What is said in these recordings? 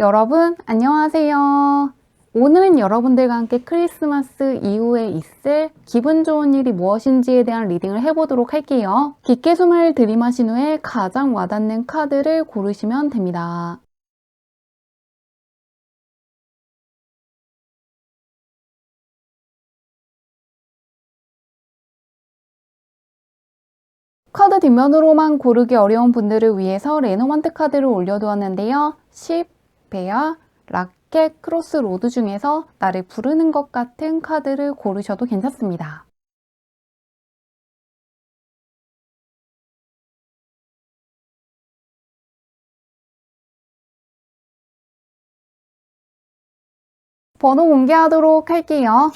여러분, 안녕하세요. 오늘은 여러분들과 함께 크리스마스 이후에 있을 기분 좋은 일이 무엇인지에 대한 리딩을 해보도록 할게요. 깊게 숨을 들이마신 후에 가장 와닿는 카드를 고르시면 됩니다. 카드 뒷면으로만 고르기 어려운 분들을 위해서 레노만트 카드를 올려두었는데요. 10, 베아, 라켓, 크로스 로드 중에서 나를 부르는 것 같은 카드를 고르셔도 괜찮습니다. 번호 공개하도록 할게요.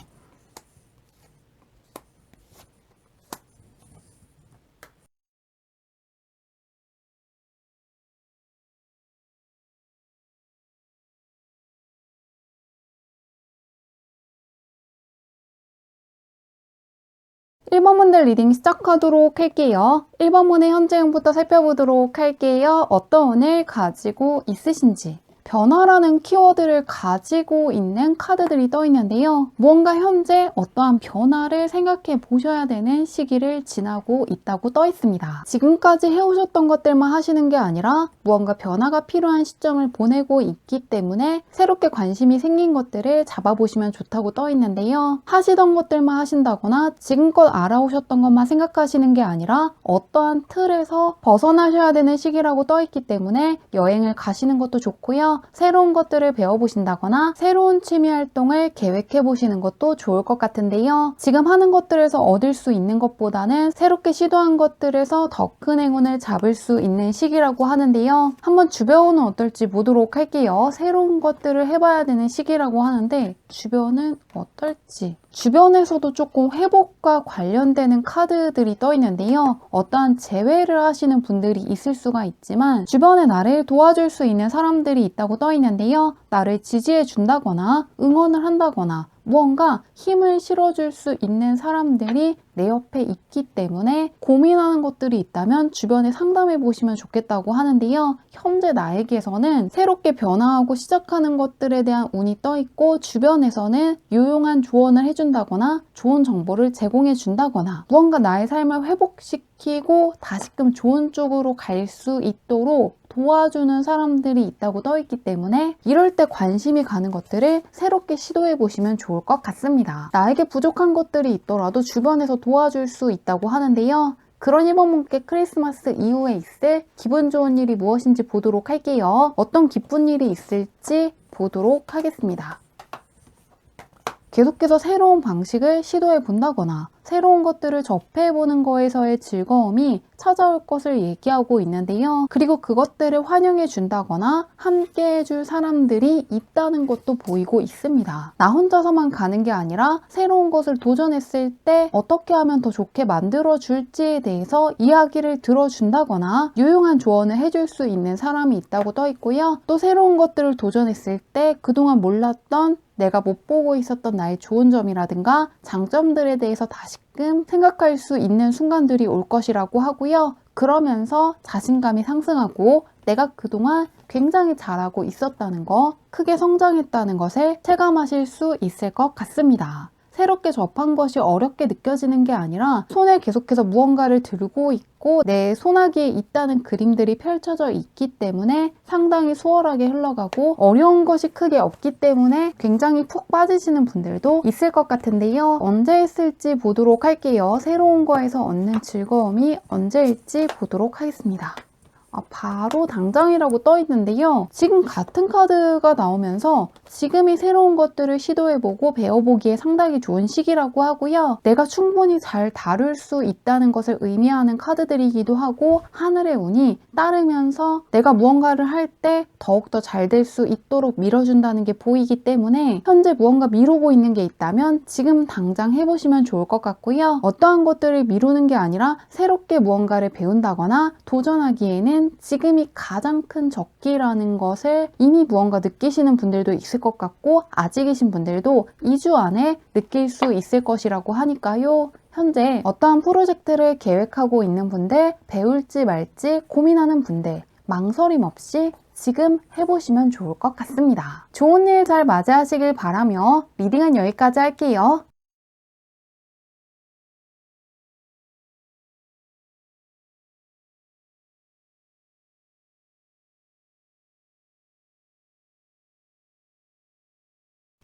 1번 문들 리딩 시작하도록 할게요. 1번 문의 현재형부터 살펴보도록 할게요. 어떤 운을 가지고 있으신지. 변화라는 키워드를 가지고 있는 카드들이 떠 있는데요. 무언가 현재 어떠한 변화를 생각해 보셔야 되는 시기를 지나고 있다고 떠 있습니다. 지금까지 해오셨던 것들만 하시는 게 아니라 무언가 변화가 필요한 시점을 보내고 있기 때문에 새롭게 관심이 생긴 것들을 잡아보시면 좋다고 떠 있는데요. 하시던 것들만 하신다거나 지금껏 알아오셨던 것만 생각하시는 게 아니라 어떠한 틀에서 벗어나셔야 되는 시기라고 떠 있기 때문에 여행을 가시는 것도 좋고요. 새로운 것들을 배워보신다거나 새로운 취미 활동을 계획해보시는 것도 좋을 것 같은데요. 지금 하는 것들에서 얻을 수 있는 것보다는 새롭게 시도한 것들에서 더 큰 행운을 잡을 수 있는 시기라고 하는데요. 한번 주변은 어떨지 보도록 할게요. 새로운 것들을 해봐야 되는 시기라고 하는데 주변은 어떨지 주변에서도 조금 회복과 관련되는 카드들이 떠 있는데요. 어떠한 재회를 하시는 분들이 있을 수가 있지만 주변에 나를 도와줄 수 있는 사람들이 있다고 떠 있는데요. 나를 지지해 준다거나 응원을 한다거나 무언가 힘을 실어줄 수 있는 사람들이 내 옆에 있기 때문에 고민하는 것들이 있다면 주변에 상담해 보시면 좋겠다고 하는데요. 현재 나에게서는 새롭게 변화하고 시작하는 것들에 대한 운이 떠 있고 주변에서는 유용한 조언을 해준다거나 좋은 정보를 제공해 준다거나 무언가 나의 삶을 회복시키고 다시금 좋은 쪽으로 갈 수 있도록 도와주는 사람들이 있다고 떠 있기 때문에 이럴 때 관심이 가는 것들을 새롭게 시도해 보시면 좋을 것 같습니다. 나에게 부족한 것들이 있더라도 주변에서 도와줄 수 있다고 하는데요. 그런 1번 분께 크리스마스 이후에 있을 기분 좋은 일이 무엇인지 보도록 할게요. 어떤 기쁜 일이 있을지 보도록 하겠습니다. 계속해서 새로운 방식을 시도해 본다거나 새로운 것들을 접해보는 거에서의 즐거움이 찾아올 것을 얘기하고 있는데요. 그리고 그것들을 환영해 준다거나 함께 해줄 사람들이 있다는 것도 보이고 있습니다. 나 혼자서만 가는 게 아니라 새로운 것을 도전했을 때 어떻게 하면 더 좋게 만들어 줄지에 대해서 이야기를 들어준다거나 유용한 조언을 해줄 수 있는 사람이 있다고 떠 있고요. 또 새로운 것들을 도전했을 때 그동안 몰랐던 내가 못 보고 있었던 나의 좋은 점이라든가 장점들에 대해서 다시금 생각할 수 있는 순간들이 올 것이라고 하고요. 그러면서 자신감이 상승하고 내가 그동안 굉장히 잘하고 있었다는 거, 크게 성장했다는 것을 체감하실 수 있을 것 같습니다. 새롭게 접한 것이 어렵게 느껴지는 게 아니라 손에 계속해서 무언가를 들고 있고 내 손아귀에 있다는 그림들이 펼쳐져 있기 때문에 상당히 수월하게 흘러가고 어려운 것이 크게 없기 때문에 굉장히 푹 빠지시는 분들도 있을 것 같은데요. 언제 했을지 보도록 할게요. 새로운 거에서 얻는 즐거움이 언제일지 보도록 하겠습니다. 아, 바로 당장이라고 떠 있는데요. 지금 같은 카드가 나오면서 지금이 새로운 것들을 시도해보고 배워보기에 상당히 좋은 시기라고 하고요. 내가 충분히 잘 다룰 수 있다는 것을 의미하는 카드들이기도 하고 하늘의 운이 따르면서 내가 무언가를 할 때 더욱더 잘 될 수 있도록 밀어준다는 게 보이기 때문에 현재 무언가 미루고 있는 게 있다면 지금 당장 해보시면 좋을 것 같고요. 어떠한 것들을 미루는 게 아니라 새롭게 무언가를 배운다거나 도전하기에는 지금이 가장 큰 적기라는 것을 이미 무언가 느끼시는 분들도 있을 것 같고 아직이신 분들도 2주 안에 느낄 수 있을 것이라고 하니까요. 현재 어떠한 프로젝트를 계획하고 있는 분들, 배울지 말지 고민하는 분들, 망설임 없이 지금 해보시면 좋을 것 같습니다. 좋은 일 잘 맞이하시길 바라며 리딩은 여기까지 할게요.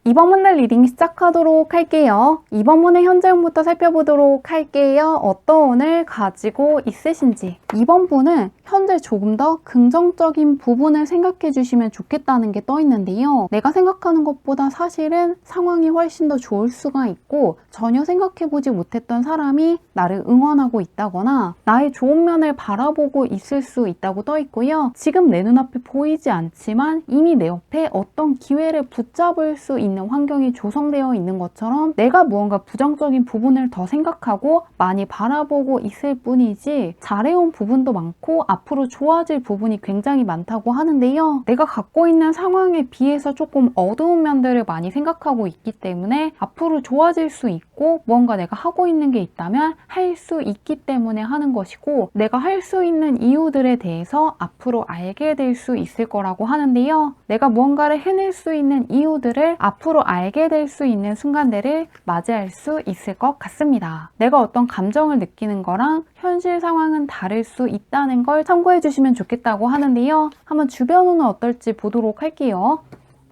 이번 문의 리딩 시작하도록 할게요. 이번 문의 현재형부터 살펴보도록 할게요. 어떤 운을 가지고 있으신지. 이번 분은 현재 조금 더 긍정적인 부분을 생각해 주시면 좋겠다는 게 떠 있는데요. 내가 생각하는 것보다 사실은 상황이 훨씬 더 좋을 수가 있고 전혀 생각해 보지 못했던 사람이 나를 응원하고 있다거나 나의 좋은 면을 바라보고 있을 수 있다고 떠 있고요. 지금 내 눈앞에 보이지 않지만 이미 내 옆에 어떤 기회를 붙잡을 수 있는 환경이 조성되어 있는 것처럼 내가 무언가 부정적인 부분을 더 생각하고 많이 바라보고 있을 뿐이지 잘해온 부분도 많고 앞으로 좋아질 부분이 굉장히 많다고 하는데요. 내가 갖고 있는 상황에 비해서 조금 어두운 면들을 많이 생각하고 있기 때문에 앞으로 좋아질 수 있고 무언가 내가 하고 있는 게 있다면 할 수 있기 때문에 하는 것이고 내가 할 수 있는 이유들에 대해서 앞으로 알게 될 수 있을 거라고 하는데요. 내가 무언가를 해낼 수 있는 이유들을 앞으로 알게 될 수 있는 순간들을 맞이할 수 있을 것 같습니다. 내가 어떤 감정을 느끼는 거랑 현실 상황은 다를 수 있다는 걸 참고해 주시면 좋겠다고 하는데요. 한번 주변은 어떨지 보도록 할게요.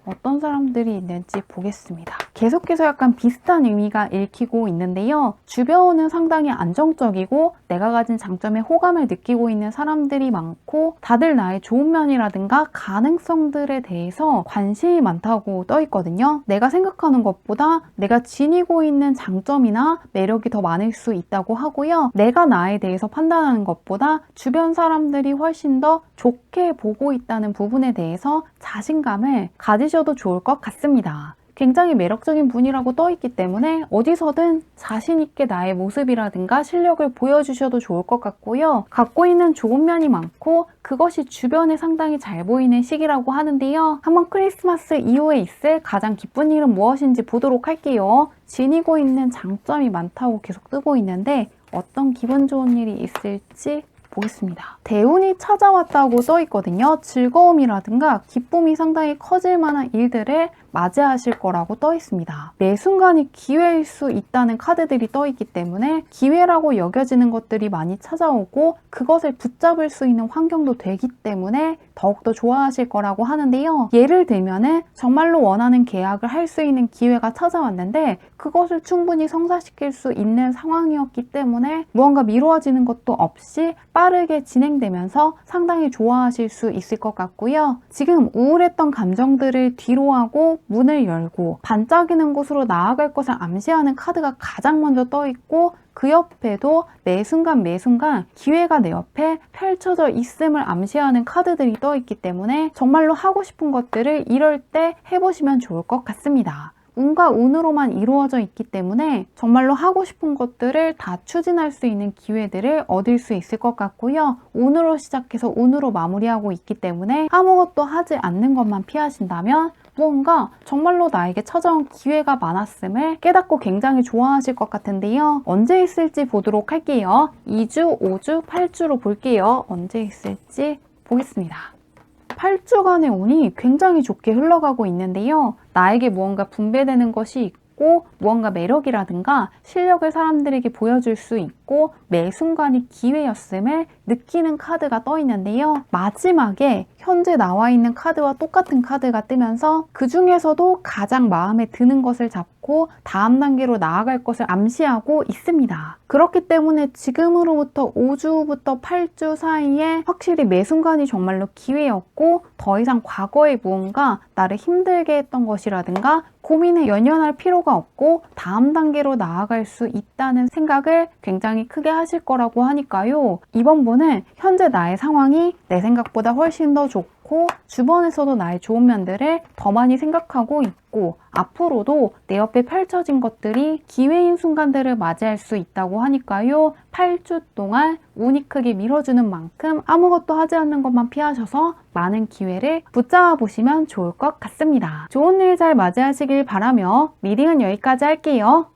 어떤 사람들이 있는지 보겠습니다. 계속해서 약간 비슷한 의미가 읽히고 있는데요. 주변은 상당히 안정적이고 내가 가진 장점에 호감을 느끼고 있는 사람들이 많고 다들 나의 좋은 면이라든가 가능성들에 대해서 관심이 많다고 떠 있거든요. 내가 생각하는 것보다 내가 지니고 있는 장점이나 매력이 더 많을 수 있다고 하고요. 내가 나에 대해서 판단하는 것보다 주변 사람들이 훨씬 더 좋게 보고 있다는 부분에 대해서 자신감을 가 지셔도 좋을 것 같습니다. 굉장히 매력적인 분이라고 떠 있기 때문에 어디서든 자신있게 나의 모습이라든가 실력을 보여주셔도 좋을 것 같고요. 갖고 있는 좋은 면이 많고 그것이 주변에 상당히 잘 보이는 시기라고 하는데요. 한번 크리스마스 이후에 있을 가장 기쁜 일은 무엇인지 보도록 할게요. 지니고 있는 장점이 많다고 계속 뜨고 있는데 어떤 기분 좋은 일이 있을지 보겠습니다. 대운이 찾아왔다고 써 있거든요. 즐거움이라든가 기쁨이 상당히 커질 만한 일들을 맞이하실 거라고 떠 있습니다. 매 순간이 기회일 수 있다는 카드들이 떠 있기 때문에 기회라고 여겨지는 것들이 많이 찾아오고 그것을 붙잡을 수 있는 환경도 되기 때문에 더욱더 좋아하실 거라고 하는데요. 예를 들면은 정말로 원하는 계약을 할 수 있는 기회가 찾아왔는데 그것을 충분히 성사시킬 수 있는 상황이었기 때문에 무언가 미루어지는 것도 없이 빠르게 진행되면서 상당히 좋아하실 수 있을 것 같고요. 지금 우울했던 감정들을 뒤로하고 문을 열고 반짝이는 곳으로 나아갈 것을 암시하는 카드가 가장 먼저 떠 있고 그 옆에도 매 순간 매 순간 기회가 내 옆에 펼쳐져 있음을 암시하는 카드들이 떠 있기 때문에 정말로 하고 싶은 것들을 이럴 때 해보시면 좋을 것 같습니다. 운과 운으로만 이루어져 있기 때문에 정말로 하고 싶은 것들을 다 추진할 수 있는 기회들을 얻을 수 있을 것 같고요. 운으로 시작해서 운으로 마무리하고 있기 때문에 아무것도 하지 않는 것만 피하신다면 무언가 정말로 나에게 찾아온 기회가 많았음을 깨닫고 굉장히 좋아하실 것 같은데요. 언제 있을지 보도록 할게요. 2주, 5주, 8주로 볼게요. 언제 있을지 보겠습니다. 8주간의 운이 굉장히 좋게 흘러가고 있는데요. 나에게 무언가 분배되는 것이 있고 무언가 매력이라든가 실력을 사람들에게 보여줄 수 있고 매 순간이 기회였음을 느끼는 카드가 떠 있는데요. 마지막에 현재 나와 있는 카드와 똑같은 카드가 뜨면서 그 중에서도 가장 마음에 드는 것을 잡고 다음 단계로 나아갈 것을 암시하고 있습니다. 그렇기 때문에 지금으로부터 5주부터 8주 사이에 확실히 매 순간이 정말로 기회였고 더 이상 과거의 무언가 나를 힘들게 했던 것이라든가 고민에 연연할 필요가 없고 다음 단계로 나아갈 수 있다는 생각을 굉장히 크게 하실 거라고 하니까요. 이번 분은 현재 나의 상황이 내 생각보다 훨씬 더 좋고 주변에서도 나의 좋은 면들을 더 많이 생각하고 있고 앞으로도 내 옆에 펼쳐진 것들이 기회인 순간들을 맞이할 수 있다고 하니까요. 8주 동안 운이 크게 밀어주는 만큼 아무것도 하지 않는 것만 피하셔서 많은 기회를 붙잡아 보시면 좋을 것 같습니다. 좋은 일 잘 맞이하시길 바라며 리딩은 여기까지 할게요.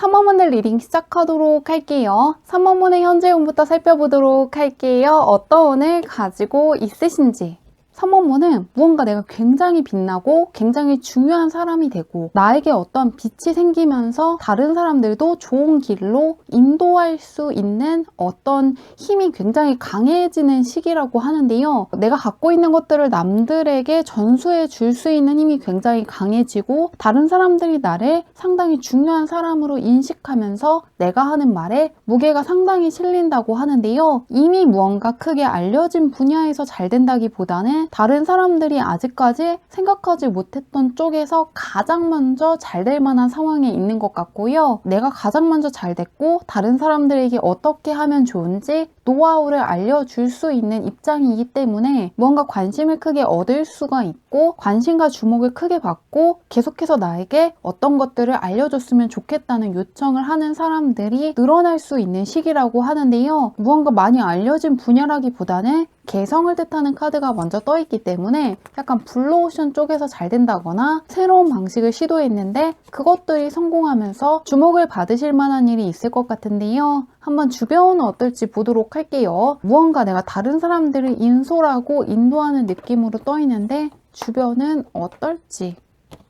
3번문을 리딩 시작하도록 할게요. 3번문의 현재 운부터 살펴보도록 할게요. 어떤 운을 가지고 있으신지. 3번문은 무언가 내가 굉장히 빛나고 굉장히 중요한 사람이 되고 나에게 어떤 빛이 생기면서 다른 사람들도 좋은 길로 인도할 수 있는 어떤 힘이 굉장히 강해지는 시기라고 하는데요. 내가 갖고 있는 것들을 남들에게 전수해 줄 수 있는 힘이 굉장히 강해지고 다른 사람들이 나를 상당히 중요한 사람으로 인식하면서 내가 하는 말에 무게가 상당히 실린다고 하는데요. 이미 무언가 크게 알려진 분야에서 잘 된다기보다는 다른 사람들이 아직까지 생각하지 못했던 쪽에서 가장 먼저 잘 될 만한 상황에 있는 것 같고요. 내가 가장 먼저 잘 됐고 다른 사람들에게 어떻게 하면 좋은지 노하우를 알려줄 수 있는 입장이기 때문에 무언가 관심을 크게 얻을 수가 있고 관심과 주목을 크게 받고 계속해서 나에게 어떤 것들을 알려줬으면 좋겠다는 요청을 하는 사람들이 늘어날 수 있는 시기라고 하는데요. 무언가 많이 알려진 분야라기보다는 개성을 뜻하는 카드가 먼저 떠 있기 때문에 약간 블루오션 쪽에서 잘 된다거나 새로운 방식을 시도했는데 그것들이 성공하면서 주목을 받으실 만한 일이 있을 것 같은데요. 한번 주변은 어떨지 보도록 할게요. 무언가 내가 다른 사람들을 인솔하고 인도하는 느낌으로 떠 있는데 주변은 어떨지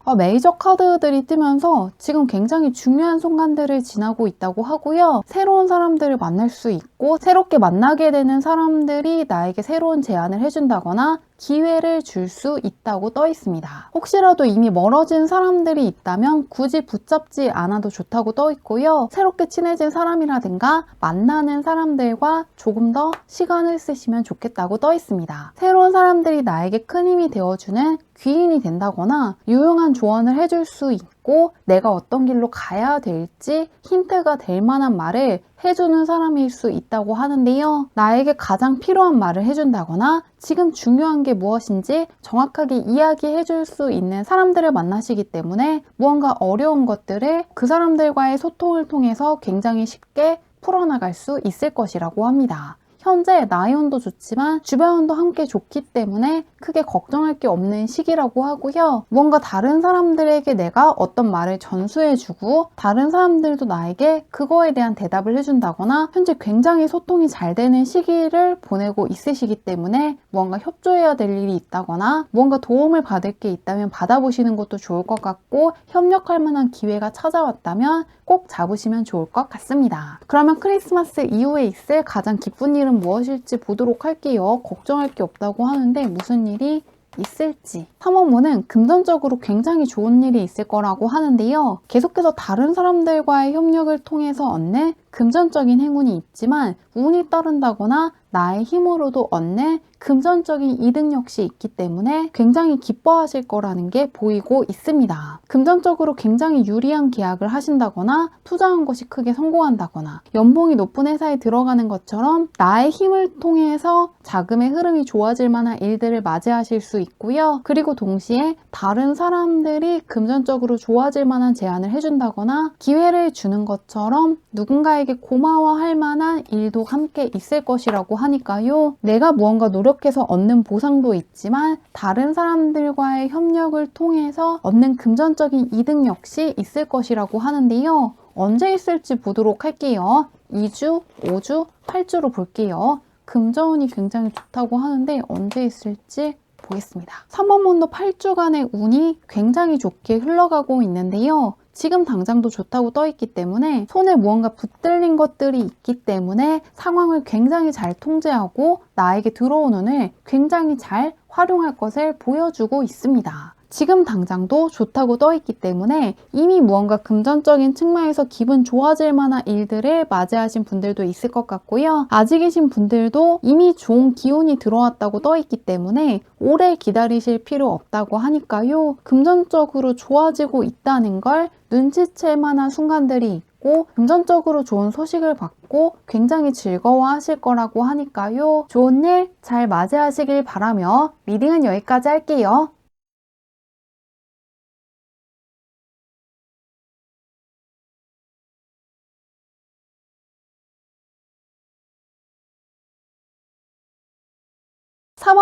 어, 메이저 카드들이 뜨면서 지금 굉장히 중요한 순간들을 지나고 있다고 하고요. 새로운 사람들을 만날 수 있고 새롭게 만나게 되는 사람들이 나에게 새로운 제안을 해준다거나 기회를 줄 수 있다고 떠 있습니다. 혹시라도 이미 멀어진 사람들이 있다면 굳이 붙잡지 않아도 좋다고 떠 있고요. 새롭게 친해진 사람이라든가 만나는 사람들과 조금 더 시간을 쓰시면 좋겠다고 떠 있습니다. 새로운 사람들이 나에게 큰 힘이 되어주는 귀인이 된다거나 유용한 조언을 해줄 수 있고 내가 어떤 길로 가야 될지 힌트가 될 만한 말을 해주는 사람일 수 있다고 하는데요. 나에게 가장 필요한 말을 해준다거나 지금 중요한 게 무엇인지 정확하게 이야기해 줄 수 있는 사람들을 만나시기 때문에 무언가 어려운 것들을 그 사람들과의 소통을 통해서 굉장히 쉽게 풀어나갈 수 있을 것이라고 합니다. 현재 나의 운도 좋지만 주변 운도 함께 좋기 때문에 크게 걱정할 게 없는 시기라고 하고요. 뭔가 다른 사람들에게 내가 어떤 말을 전수해주고 다른 사람들도 나에게 그거에 대한 대답을 해준다거나 현재 굉장히 소통이 잘 되는 시기를 보내고 있으시기 때문에 뭔가 협조해야 될 일이 있다거나 뭔가 도움을 받을 게 있다면 받아보시는 것도 좋을 것 같고 협력할 만한 기회가 찾아왔다면 꼭 잡으시면 좋을 것 같습니다. 그러면 크리스마스 이후에 있을 가장 기쁜 일은 무엇일지 보도록 할게요. 걱정할 게 없다고 하는데 무슨 일이 있을지. 3원문은 금전적으로 굉장히 좋은 일이 있을 거라고 하는데요. 계속해서 다른 사람들과의 협력을 통해서 얻는 금전적인 행운이 있지만 운이 따른다거나 나의 힘으로도 얻는 금전적인 이득 역시 있기 때문에 굉장히 기뻐하실 거라는 게 보이고 있습니다. 금전적으로 굉장히 유리한 계약을 하신다거나 투자한 것이 크게 성공한다거나 연봉이 높은 회사에 들어가는 것처럼 나의 힘을 통해서 자금의 흐름이 좋아질 만한 일들을 맞이하실 수 있고요. 그리고 동시에 다른 사람들이 금전적으로 좋아질 만한 제안을 해준다거나 기회를 주는 것처럼 누군가 에게 고마워할 만한 일도 함께 있을 것이라고 하니까요. 내가 무언가 노력해서 얻는 보상도 있지만 다른 사람들과의 협력을 통해서 얻는 금전적인 이득 역시 있을 것이라고 하는데요. 언제 있을지 보도록 할게요. 2주, 5주, 8주로 볼게요. 금전운이 굉장히 좋다고 하는데 언제 있을지 보겠습니다. 3번 문도 8주간의 운이 굉장히 좋게 흘러가고 있는데요. 지금 당장도 좋다고 떠 있기 때문에 손에 무언가 붙들린 것들이 있기 때문에 상황을 굉장히 잘 통제하고 나에게 들어온 운을 굉장히 잘 활용할 것을 보여주고 있습니다. 지금 당장도 좋다고 떠 있기 때문에 이미 무언가 금전적인 측면에서 기분 좋아질 만한 일들을 맞이하신 분들도 있을 것 같고요. 아직이신 분들도 이미 좋은 기운이 들어왔다고 떠 있기 때문에 오래 기다리실 필요 없다고 하니까요. 금전적으로 좋아지고 있다는 걸 눈치챌 만한 순간들이 있고 금전적으로 좋은 소식을 받고 굉장히 즐거워하실 거라고 하니까요. 좋은 일 잘 맞이하시길 바라며 리딩은 여기까지 할게요.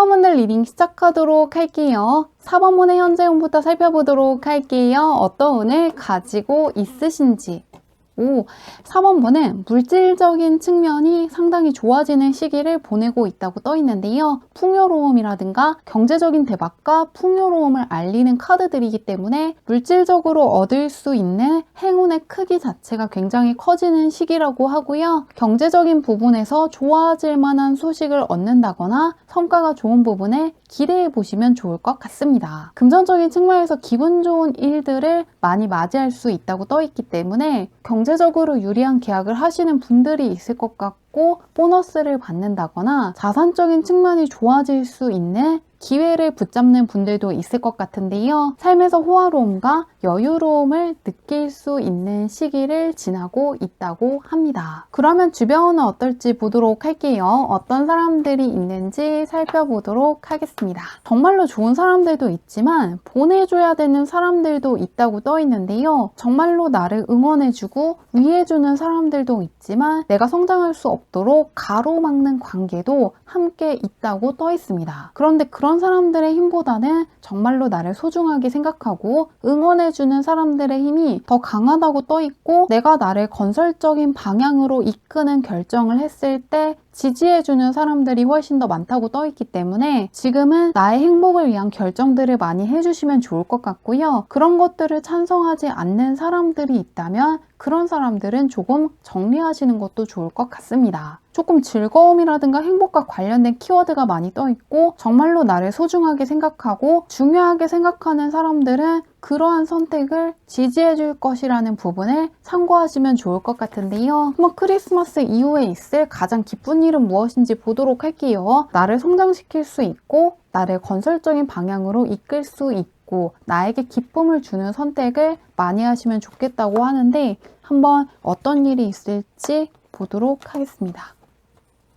4번문을 리딩 시작하도록 할게요. 4번문의 현재 운부터 살펴보도록 할게요. 어떤 운을 가지고 있으신지. 있고 4번분은 물질적인 측면이 상당히 좋아지는 시기를 보내고 있다고 떠 있는데요. 풍요로움이라든가 경제적인 대박과 풍요로움을 알리는 카드들이기 때문에 물질적으로 얻을 수 있는 행운의 크기 자체가 굉장히 커지는 시기라고 하고요. 경제적인 부분에서 좋아질 만한 소식을 얻는다거나 성과가 좋은 부분에 기대해 보시면 좋을 것 같습니다. 금전적인 측면에서 기분 좋은 일들을 많이 맞이할 수 있다고 떠 있기 때문에 경제적으로 유리한 계약을 하시는 분들이 있을 것 같고 보너스를 받는다거나 자산적인 측면이 좋아질 수 있는 기회를 붙잡는 분들도 있을 것 같은데요. 삶에서 호화로움과 여유로움을 느낄 수 있는 시기를 지나고 있다고 합니다. 그러면 주변은 어떨지 보도록 할게요. 어떤 사람들이 있는지 살펴보도록 하겠습니다. 정말로 좋은 사람들도 있지만 보내줘야 되는 사람들도 있다고 떠 있는데요. 정말로 나를 응원해주고 위해주는 사람들도 있지만 내가 성장할 수 없 도록 가로막는 관계도 함께 있다고 떠 있습니다. 그런데 그런 사람들의 힘보다는 정말로 나를 소중하게 생각하고 응원해주는 사람들의 힘이 더 강하다고 떠 있고 내가 나를 건설적인 방향으로 이끄는 결정을 했을 때 지지해주는 사람들이 훨씬 더 많다고 떠 있기 때문에 지금은 나의 행복을 위한 결정들을 많이 해주시면 좋을 것 같고요. 그런 것들을 찬성하지 않는 사람들이 있다면 그런 사람들은 조금 정리하시는 것도 좋을 것 같습니다. 조금 즐거움이라든가 행복과 관련된 키워드가 많이 떠 있고 정말로 나를 소중하게 생각하고 중요하게 생각하는 사람들은 그러한 선택을 지지해 줄 것이라는 부분을 참고하시면 좋을 것 같은데요. 한번 크리스마스 이후에 있을 가장 기쁜 일은 무엇인지 보도록 할게요. 나를 성장시킬 수 있고 나를 건설적인 방향으로 이끌 수 있고 나에게 기쁨을 주는 선택을 많이 하시면 좋겠다고 하는데 한번 어떤 일이 있을지 보도록 하겠습니다.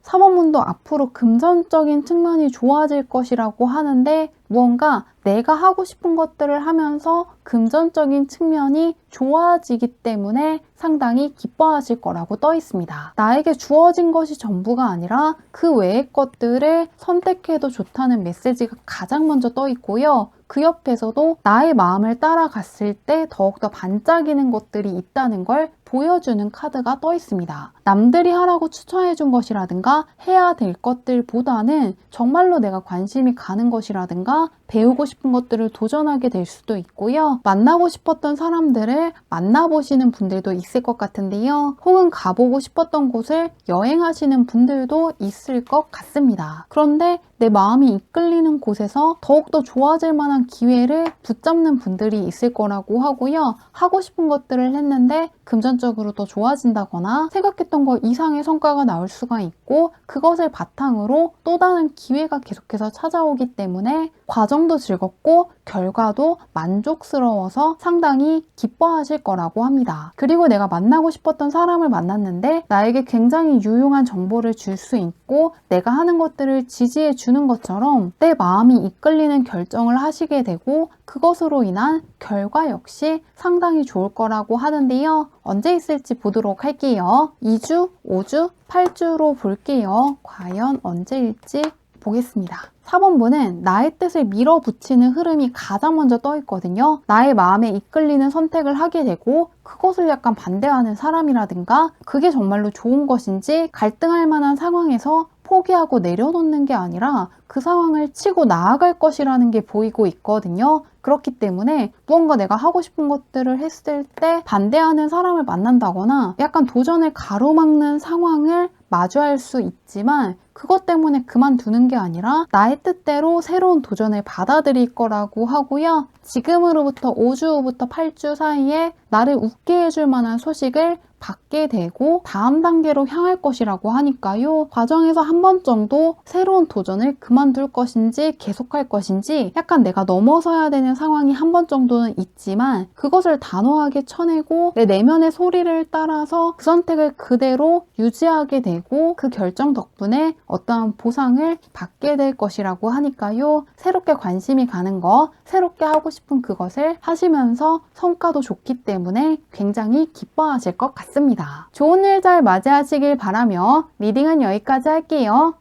3번문도 앞으로 금전적인 측면이 좋아질 것이라고 하는데 무언가 내가 하고 싶은 것들을 하면서 금전적인 측면이 좋아지기 때문에 상당히 기뻐하실 거라고 떠 있습니다. 나에게 주어진 것이 전부가 아니라 그 외의 것들을 선택해도 좋다는 메시지가 가장 먼저 떠 있고요. 그 옆에서도 나의 마음을 따라갔을 때 더욱더 반짝이는 것들이 있다는 걸 보여주는 카드가 떠 있습니다. 남들이 하라고 추천해준 것이라든가 해야 될 것들보다는 정말로 내가 관심이 가는 것이라든가 배우고 싶은 것들을 도전하게 될 수도 있고요. 만나고 싶었던 사람들을 만나보시는 분들도 있을 것 같은데요. 혹은 가보고 싶었던 곳을 여행하시는 분들도 있을 것 같습니다. 그런데 내 마음이 이끌리는 곳에서 더욱더 좋아질 만한 기회를 붙잡는 분들이 있을 거라고 하고요. 하고 싶은 것들을 했는데 금전적으로 더 좋아진다거나 생각했던 것 이상의 성과가 나올 수가 있고 그것을 바탕으로 또 다른 기회가 계속해서 찾아오기 때문에 과정 도 즐겁고 결과도 만족스러워서 상당히 기뻐하실 거라고 합니다. 그리고 내가 만나고 싶었던 사람을 만났는데 나에게 굉장히 유용한 정보를 줄 수 있고 내가 하는 것들을 지지해 주는 것처럼 내 마음이 이끌리는 결정을 하시게 되고 그것으로 인한 결과 역시 상당히 좋을 거라고 하는데요. 언제 있을지 보도록 할게요. 2주, 5주, 8주로 볼게요. 과연 언제일지 보겠습니다. 4번분은 나의 뜻을 밀어붙이는 흐름이 가장 먼저 떠 있거든요. 나의 마음에 이끌리는 선택을 하게 되고 그것을 약간 반대하는 사람이라든가 그게 정말로 좋은 것인지 갈등할 만한 상황에서 포기하고 내려놓는 게 아니라 그 상황을 치고 나아갈 것이라는 게 보이고 있거든요. 그렇기 때문에 무언가 내가 하고 싶은 것들을 했을 때 반대하는 사람을 만난다거나 약간 도전을 가로막는 상황을 마주할 수 있지만 그것 때문에 그만두는 게 아니라 나의 뜻대로 새로운 도전을 받아들일 거라고 하고요. 지금으로부터 5주 후부터 8주 사이에 나를 웃게 해줄 만한 소식을 받게 되고 다음 단계로 향할 것이라고 하니까요. 과정에서 한 번 정도 새로운 도전을 그만둘 것인지 계속할 것인지 약간 내가 넘어서야 되는 상황이 한 번 정도는 있지만 그것을 단호하게 쳐내고 내 내면의 소리를 따라서 그 선택을 그대로 유지하게 되고 그 결정 덕분에 어떠한 보상을 받게 될 것이라고 하니까요. 새롭게 관심이 가는 거, 새롭게 하고 싶은 그것을 하시면서 성과도 좋기 때문에 굉장히 기뻐하실 것 같습니다. 좋은 일 잘 맞이하시길 바라며 리딩은 여기까지 할게요.